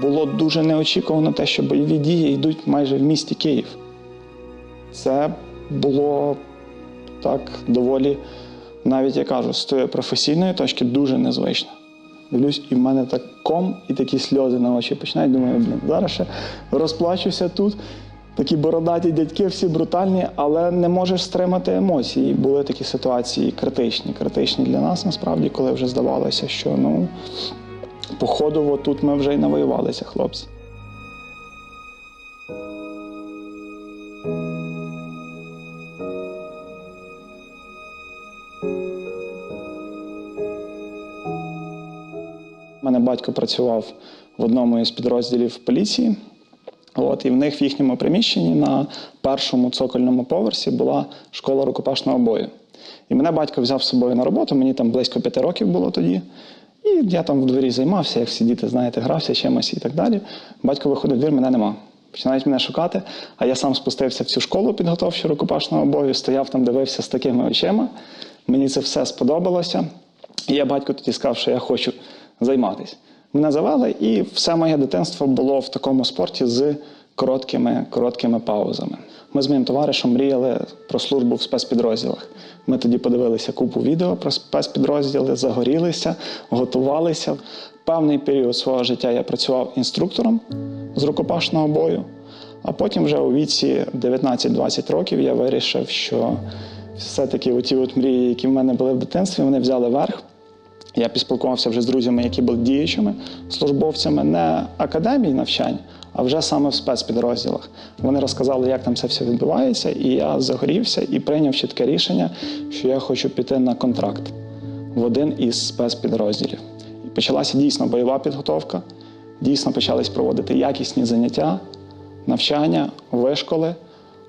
Було дуже неочікувано те, що бойові дії йдуть майже в місті Київ. Це було так доволі, навіть я кажу, з тої професійної точки дуже незвично. Дивлюсь, і в мене так ком, і такі сльози на очі починають. Думаю, блін, зараз ще розплачуся тут. Такі бородаті дядьки, всі брутальні, але не можеш стримати емоції. Були такі ситуації критичні, критичні для нас насправді, коли вже здавалося, що ну, походово тут ми вже й навоювалися, хлопці. Мене батько працював в одному із підрозділів поліції. От, і в них в їхньому приміщенні на першому цокольному поверсі була школа рукопашного бою. І мене батько взяв з собою на роботу, мені там близько п'яти років було тоді. І я там в дворі займався, як всі діти, знаєте, грався чимось і так далі. Батько виходить двір, мене нема. Починають мене шукати, а я сам спустився в цю школу підготовчу рукопашного бою, стояв там, дивився з такими очима. Мені це все сподобалося. І я батько тоді сказав, що я хочу займатися. Мене завели, і все моє дитинство було в такому спорті з короткими, короткими паузами. Ми з моїм товаришем мріяли про службу в спецпідрозділах. Ми тоді подивилися купу відео про спецпідрозділи, загорілися, готувалися. Певний період свого життя я працював інструктором з рукопашного бою, а потім вже у віці 19-20 років я вирішив, що все-таки оті от мрії, які в мене були в дитинстві, вони взяли верх. Я поспілкувався вже з друзями, які були діючими службовцями не академії навчань, а вже саме в спецпідрозділах. Вони розказали, як там це все відбувається, і я загорівся і прийняв чітке рішення, що я хочу піти на контракт в один із спецпідрозділів. І почалася дійсно бойова підготовка, дійсно почались проводити якісні заняття, навчання, вишколи.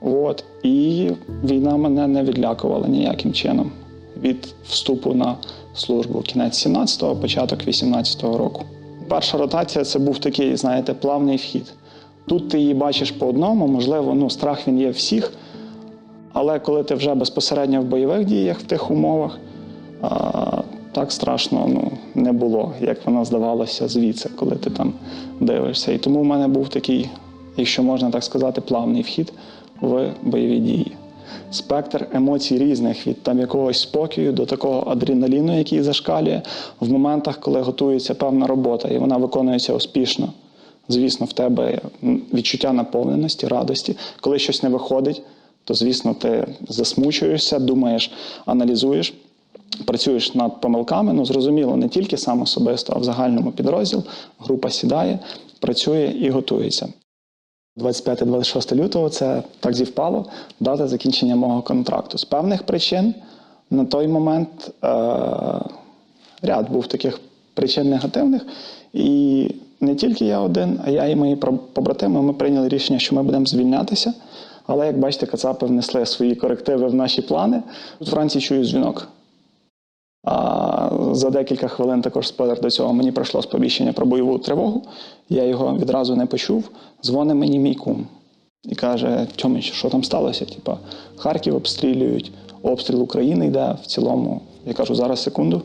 От, і війна мене не відлякувала ніяким чином від вступу на службу кінець 17-го, початок 18-го року. Перша ротація це був такий, знаєте, плавний вхід. Тут ти її бачиш по одному, можливо, ну, страх він є всіх, але коли ти вже безпосередньо в бойових діях в тих умовах, а, так страшно ну, не було, як воно здавалося звідси, коли ти там дивишся. І тому в мене був такий, якщо можна так сказати, плавний вхід в бойові дії. Спектр емоцій різних від там якогось спокою до такого адреналіну, який зашкалює в моментах, коли готується певна робота, і вона виконується успішно. Звісно, в тебе відчуття наповненості, радості. Коли щось не виходить, то звісно ти засмучуєшся, думаєш, аналізуєш. Працюєш над помилками, ну зрозуміло, не тільки сам особисто, а в загальному підрозділ. Група сідає, працює і готується. 25-26 лютого це так зівпало дата закінчення мого контракту. З певних причин на той момент е- ряд був таких причин негативних. І не тільки я один, а я і мої побратими. Ми прийняли рішення, що ми будемо звільнятися. Але, як бачите, Кацапи внесли свої корективи в наші плани. Тут вранці чую дзвінок. А за декілька хвилин також спойлер до цього мені пройшло сповіщення про бойову тривогу. Я його відразу не почув. Дзвонить мені мій кум і каже: Тьомич, що там сталося? Типа Харків обстрілюють, обстріл України йде в цілому. Я кажу, зараз секунду.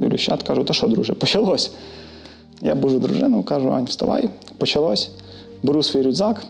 Дивлюсь, чат, кажу, та що, друже, почалось. Я бужу дружину, кажу, Ань, вставай, почалось. Беру свій рюкзак,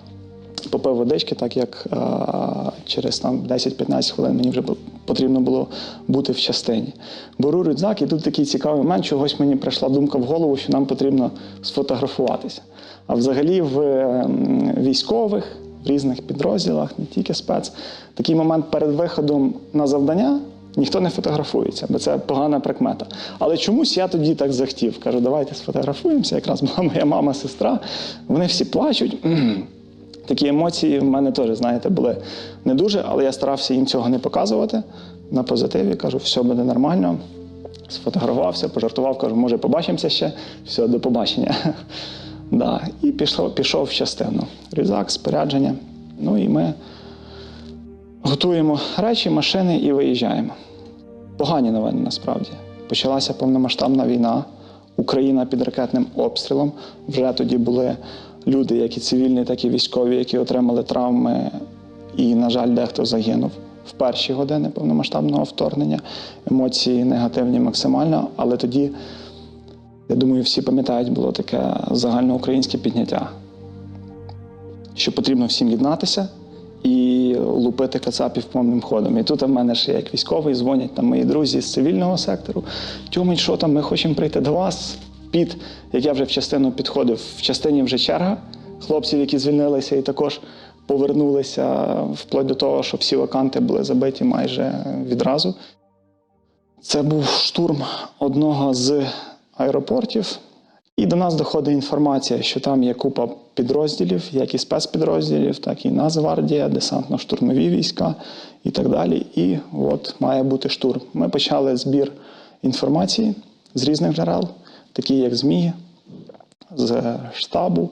попив водички, так як а, через там 10-15 хвилин мені вже потрібно було бути в частині. Беру рюкзак, і тут такий цікавий момент, чогось мені прийшла думка в голову, що нам потрібно сфотографуватися. А взагалі в ем, військових, в різних підрозділах, не тільки спец, такий момент перед виходом на завдання. Ніхто не фотографується, бо це погана прикмета. Але чомусь я тоді так захотів. Кажу, давайте сфотографуємося. Якраз була моя мама, сестра. Вони всі плачуть. Такі емоції в мене теж, знаєте, були не дуже, але я старався їм цього не показувати. На позитиві кажу, все буде нормально. Сфотографувався, пожартував, кажу, може, побачимося ще. Все, до побачення. Да. І пішов, пішов в частину. Рюкзак, спорядження. Ну і ми готуємо речі, машини і виїжджаємо. Погані новини насправді. Почалася повномасштабна війна. Україна під ракетним обстрілом. Вже тоді були люди, як і цивільні, так і військові, які отримали травми, і, на жаль, дехто загинув в перші години повномасштабного вторгнення. Емоції негативні максимально, але тоді Я думаю, всі пам'ятають, було таке загальноукраїнське підняття, що потрібно всім єднатися і лупити кацапів повним ходом. І тут в мене ще як військовий дзвонять там мої друзі з цивільного сектору. Тьомить, що там, ми хочемо прийти до вас. Під, як я вже в частину підходив, в частині вже черга хлопців, які звільнилися і також повернулися вплоть до того, що всі ваканти були забиті майже відразу. Це був штурм одного з аеропортів, і до нас доходить інформація, що там є купа підрозділів, як і спецпідрозділів, так і Нацгвардія, десантно-штурмові війська і так далі. І от має бути штурм. Ми почали збір інформації з різних джерел, такі як ЗМІ, з штабу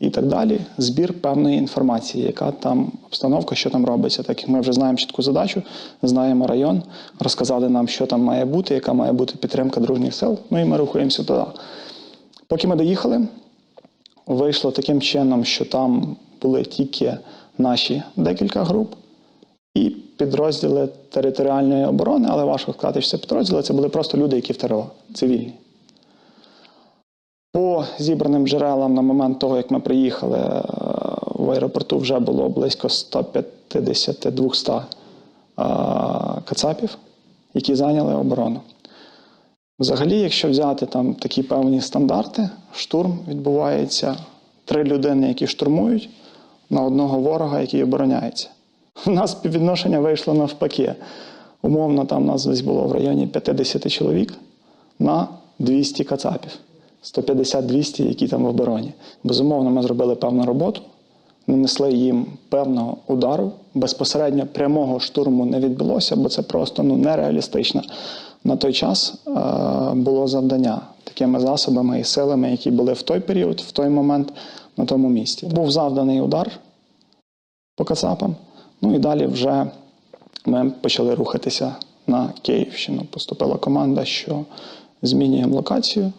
і так далі. Збір певної інформації, яка там обстановка, що там робиться. Так ми вже знаємо чітку задачу, знаємо район, розказали нам, що там має бути, яка має бути підтримка дружніх сил. Ну і ми рухаємося туди. Поки ми доїхали, вийшло таким чином, що там були тільки наші декілька груп і підрозділи територіальної оборони, але важко сказати, що це підрозділи, це були просто люди, які в ТРО, цивільні. По зібраним джерелам на момент того, як ми приїхали, е, в аеропорту вже було близько 150-200 е, кацапів, які зайняли оборону. Взагалі, якщо взяти там такі певні стандарти, штурм відбувається три людини, які штурмують, на одного ворога, який обороняється. У нас співвідношення вийшло навпаки. Умовно, там нас десь було в районі 50 чоловік на 200 кацапів. 150-200, які там в обороні. Безумовно, ми зробили певну роботу, нанесли їм певного удару. Безпосередньо прямого штурму не відбулося, бо це просто ну, нереалістично. На той час е, було завдання такими засобами і силами, які були в той період, в той момент на тому місці. Був завданий удар по Кацапам. Ну і далі вже ми почали рухатися на Київщину. Поступила команда, що змінюємо локацію,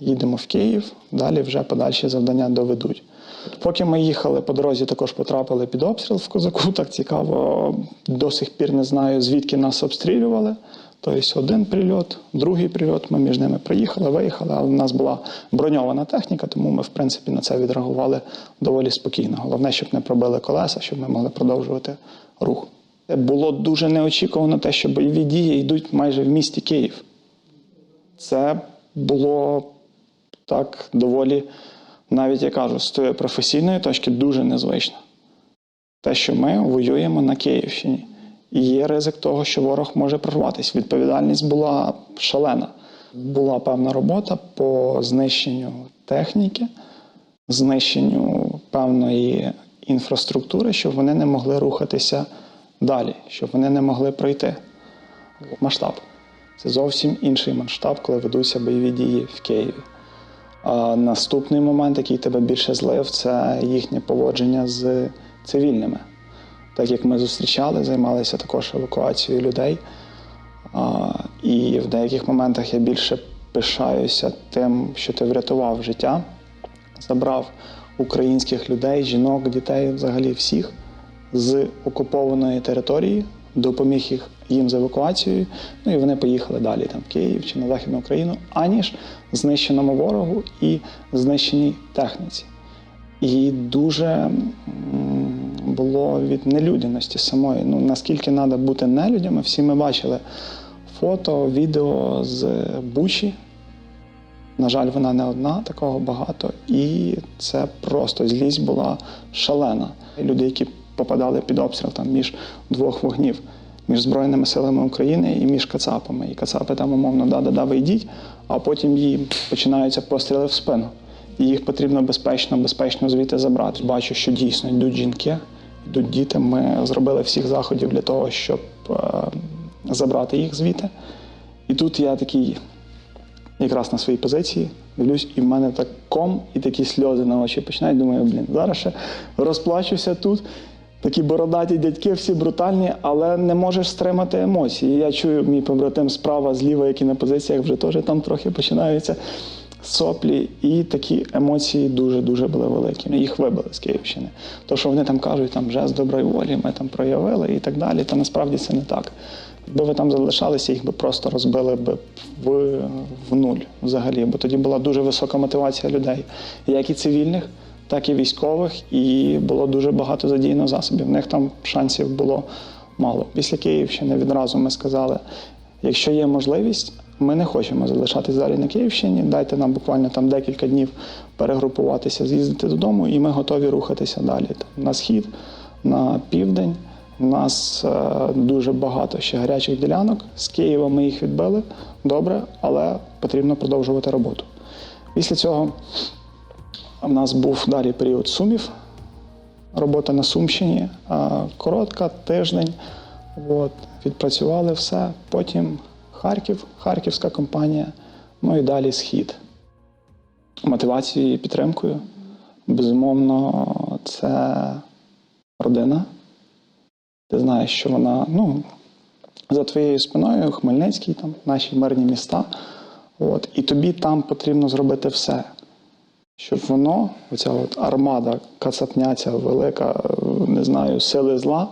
їдемо в Київ, далі вже подальші завдання доведуть. Поки ми їхали по дорозі, також потрапили під обстріл в козаку. Так цікаво, до сих пір не знаю, звідки нас обстрілювали. Тобто один прильот, другий прильот. Ми між ними приїхали, виїхали, але в нас була броньована техніка, тому ми, в принципі, на це відреагували доволі спокійно. Головне, щоб не пробили колеса, щоб ми могли продовжувати рух. Було дуже неочікувано те, що бойові дії йдуть майже в місті Київ. Це було так доволі, навіть я кажу, з тої професійної точки дуже незвично. Те, що ми воюємо на Київщині. І є ризик того, що ворог може прорватися. Відповідальність була шалена. Була певна робота по знищенню техніки, знищенню певної інфраструктури, щоб вони не могли рухатися далі, щоб вони не могли пройти. Масштаб. Це зовсім інший масштаб, коли ведуться бойові дії в Києві. Наступний момент, який тебе більше злив, це їхнє поводження з цивільними. Так як ми зустрічали, займалися також евакуацією людей. І в деяких моментах я більше пишаюся тим, що ти врятував життя, забрав українських людей, жінок, дітей, взагалі всіх з окупованої території, допоміг їх їм з евакуацією. Ну і вони поїхали далі там в Київ чи на Західну Україну, аніж знищеному ворогу і знищеній техніці. І дуже було від нелюдяності самої. Ну наскільки треба бути нелюдями, всі ми бачили фото, відео з Бучі. На жаль, вона не одна, такого багато. І це просто злість була шалена. Люди, які попадали під обстріл там між двох вогнів, між Збройними силами України і між Кацапами. І Кацапи там умовно да-да-да, вийдіть, а потім їм починаються постріли в спину. І їх потрібно безпечно, безпечно звідти забрати. Бачу, що дійсно йдуть жінки, йдуть діти. Ми зробили всіх заходів для того, щоб е, забрати їх звідти. І тут я такий якраз на своїй позиції, дивлюсь, і в мене так ком і такі сльози на очі починають. Думаю, блін, зараз ще розплачуся тут. Такі бородаті дядьки, всі брутальні, але не можеш стримати емоції. Я чую мій побратим справа, зліва, які на позиціях вже теж там трохи починаються соплі. І такі емоції дуже-дуже були великі. Їх вибили з Київщини. То, що вони там кажуть, там жест доброї волі, ми там проявили і так далі, то насправді це не так. Якби ви там залишалися, їх би просто розбили б в, в нуль взагалі, бо тоді була дуже висока мотивація людей, як і цивільних, так і військових, і було дуже багато задіяно засобів. В них там шансів було мало. Після Київщини відразу ми сказали: якщо є можливість, ми не хочемо залишатись далі на Київщині. Дайте нам буквально там декілька днів перегрупуватися, з'їздити додому, і ми готові рухатися далі. На схід, на південь. У нас е, дуже багато ще гарячих ділянок. З Києва ми їх відбили добре, але потрібно продовжувати роботу. Після цього в нас був далі період сумів. Робота на Сумщині коротка, тиждень. От, відпрацювали все. Потім Харків, Харківська компанія, ну і далі схід. Мотивацією і підтримкою, безумовно, це родина. Ти знаєш, що вона ну, за твоєю спиною, Хмельницький, там, наші мирні міста. От, і тобі там потрібно зробити все, щоб воно, оця от армада, кацапняця, велика, не знаю, сили зла,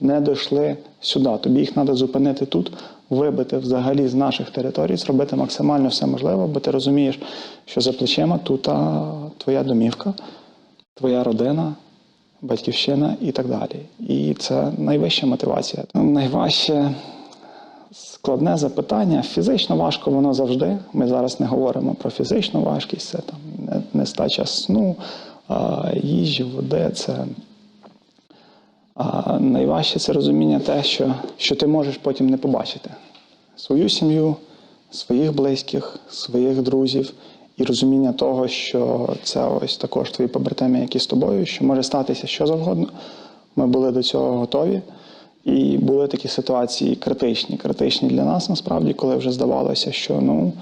не дійшли сюди. Тобі їх треба зупинити тут, вибити взагалі з наших територій, зробити максимально все можливе, бо ти розумієш, що за плечима тут а, твоя домівка, твоя родина, батьківщина і так далі. І це найвища мотивація. Найважче складне запитання. Фізично важко воно завжди. Ми зараз не говоримо про фізичну важкість, це там нестача сну, їжі, води. Це а найважче це розуміння те, що, що ти можеш потім не побачити свою сім'ю, своїх близьких, своїх друзів, і розуміння того, що це ось також твої побратими, які з тобою, що може статися що завгодно. Ми були до цього готові. І були такі ситуації критичні, критичні для нас насправді, коли вже здавалося, що ну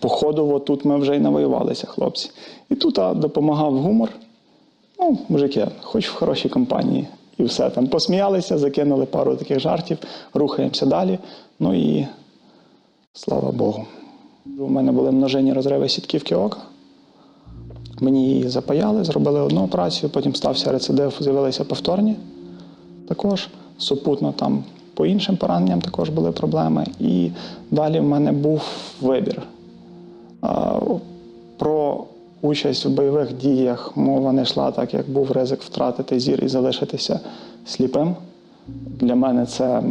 походово тут ми вже й навоювалися, хлопці. І тут а, допомагав гумор. Ну, мужики, хоч в хорошій компанії. І все там посміялися, закинули пару таких жартів, рухаємося далі. Ну і слава Богу. У мене були множинні розриви сітківки ока. Мені її запаяли, зробили одну операцію, потім стався рецидив, з'явилися повторні. Також супутно там по іншим пораненням також були проблеми. І далі в мене був вибір. Про участь в бойових діях мова не йшла, так як був ризик втратити зір і залишитися сліпим. Для мене це,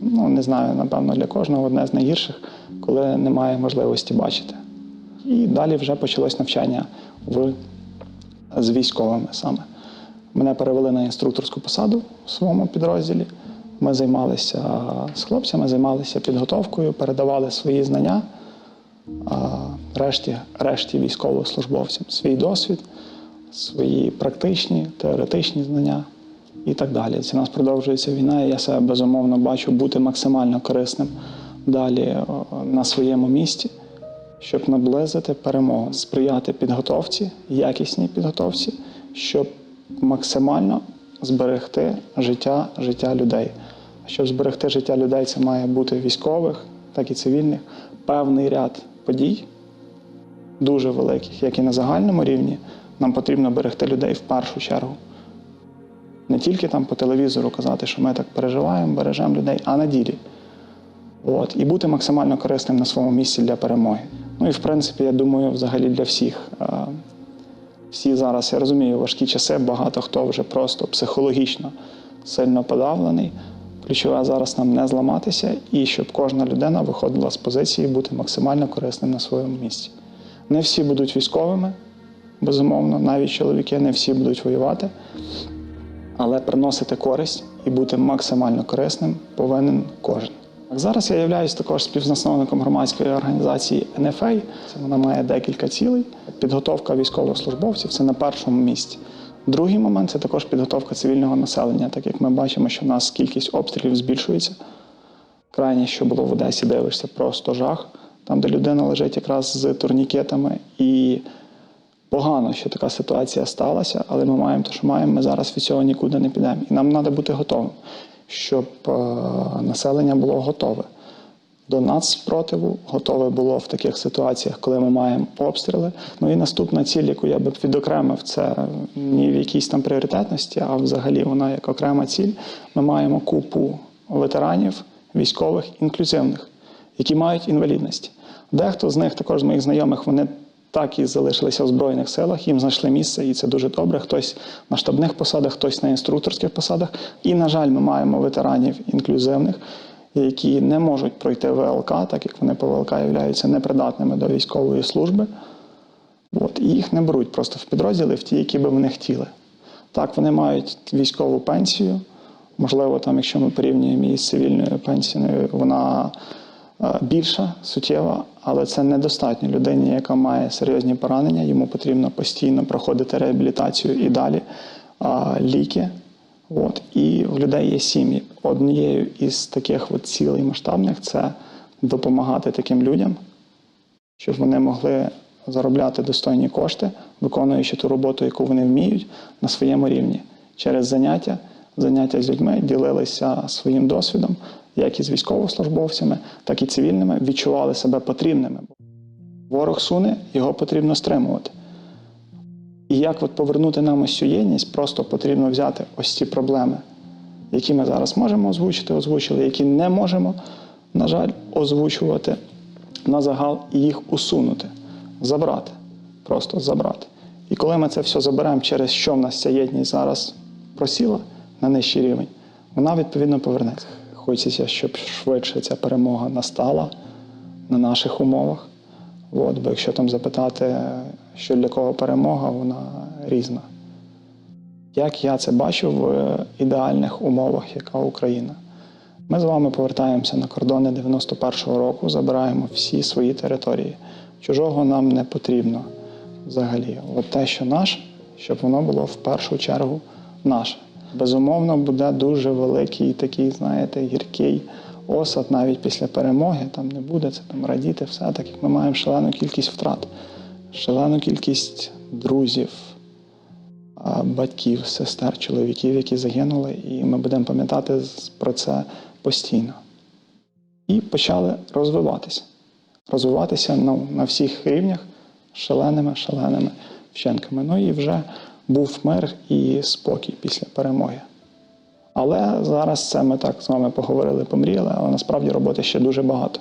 ну не знаю, напевно, для кожного одне з найгірших, коли немає можливості бачити. І далі вже почалось навчання в, з військовими саме. Мене перевели на інструкторську посаду в своєму підрозділі. Ми займалися з хлопцями, займалися підготовкою, передавали свої знання решті, решті військовослужбовцям свій досвід, свої практичні, теоретичні знання і так далі. Це нас продовжується війна, і я себе безумовно бачу бути максимально корисним далі на своєму місці, щоб наблизити перемогу, сприяти підготовці, якісній підготовці, щоб максимально зберегти життя, життя людей. Щоб зберегти життя людей, це має бути військових, так і цивільних, певний ряд подій, дуже великих, як і на загальному рівні, нам потрібно берегти людей в першу чергу. Не тільки там по телевізору казати, що ми так переживаємо, бережемо людей, а на ділі. От, і бути максимально корисним на своєму місці для перемоги. Ну і в принципі, я думаю, взагалі для всіх. Всі зараз, я розумію, важкі часи, багато хто вже просто психологічно сильно подавлений. Ключове зараз нам не зламатися і щоб кожна людина виходила з позиції бути максимально корисним на своєму місці. Не всі будуть військовими, безумовно, навіть чоловіки не всі будуть воювати, але приносити користь і бути максимально корисним повинен кожен. Зараз я являюсь також співзасновником громадської організації. Це вона має декілька цілей. Підготовка військовослужбовців це на першому місці. Другий момент це також підготовка цивільного населення, так як ми бачимо, що в нас кількість обстрілів збільшується. Крайнє, що було в Одесі, дивишся, просто жах, там, де людина лежить якраз з турнікетами. І погано, що така ситуація сталася, але ми маємо те, що маємо, ми зараз від цього нікуди не підемо. І нам треба бути готовим, щоб е, населення було готове. До нацспротиву готове було в таких ситуаціях, коли ми маємо обстріли. Ну і наступна ціль, яку я би відокремив, це не в якійсь там пріоритетності, а взагалі вона як окрема ціль. Ми маємо купу ветеранів, військових інклюзивних, які мають інвалідності. Дехто з них, також з моїх знайомих, вони так і залишилися в Збройних силах, їм знайшли місце, і це дуже добре. Хтось на штабних посадах, хтось на інструкторських посадах. І, на жаль, ми маємо ветеранів інклюзивних, які не можуть пройти ВЛК, так як вони по ВЛК являються непридатними до військової служби. От, і їх не беруть просто в підрозділи, в ті, які би вони хотіли. Так, вони мають військову пенсію. Можливо, там, якщо ми порівнюємо її з цивільною пенсією, вона більша, суттєва, але це недостатньо людині, яка має серйозні поранення. Йому потрібно постійно проходити реабілітацію і далі ліки. От. І в людей є сім'ї. Однією із таких от цілей масштабних це допомагати таким людям, щоб вони могли заробляти достойні кошти, виконуючи ту роботу, яку вони вміють на своєму рівні. Через заняття, заняття з людьми ділилися своїм досвідом, як із військовослужбовцями, так і цивільними, відчували себе потрібними. Ворог суне, його потрібно стримувати. І як от повернути нам ось цю єдність, просто потрібно взяти ось ці проблеми, які ми зараз можемо озвучити, озвучили, які не можемо, на жаль, озвучувати на загал і їх усунути, забрати, просто забрати. І коли ми це все заберемо, через що в нас ця єдність зараз просіла на нижчий рівень, вона відповідно повернеться. Хочеться, щоб швидше ця перемога настала на наших умовах. От, бо якщо там запитати, що для кого перемога, вона різна. Як я це бачу в ідеальних умовах, яка Україна? Ми з вами повертаємося на кордони 91-го року, забираємо всі свої території. Чужого нам не потрібно взагалі. От те, що наше, щоб воно було в першу чергу наше. Безумовно, буде дуже великий такий, знаєте, гіркий осад навіть після перемоги. Там не буде це там радіти, все так як ми маємо шалену кількість втрат, шалену кількість друзів, батьків, сестер, чоловіків, які загинули, і ми будемо пам'ятати про це постійно. І почали розвиватися. Розвиватися ну, на всіх рівнях шаленими, шаленими вченками. Ну і вже був мир і спокій після перемоги. Але зараз це ми так з вами поговорили, помріяли, але насправді роботи ще дуже багато.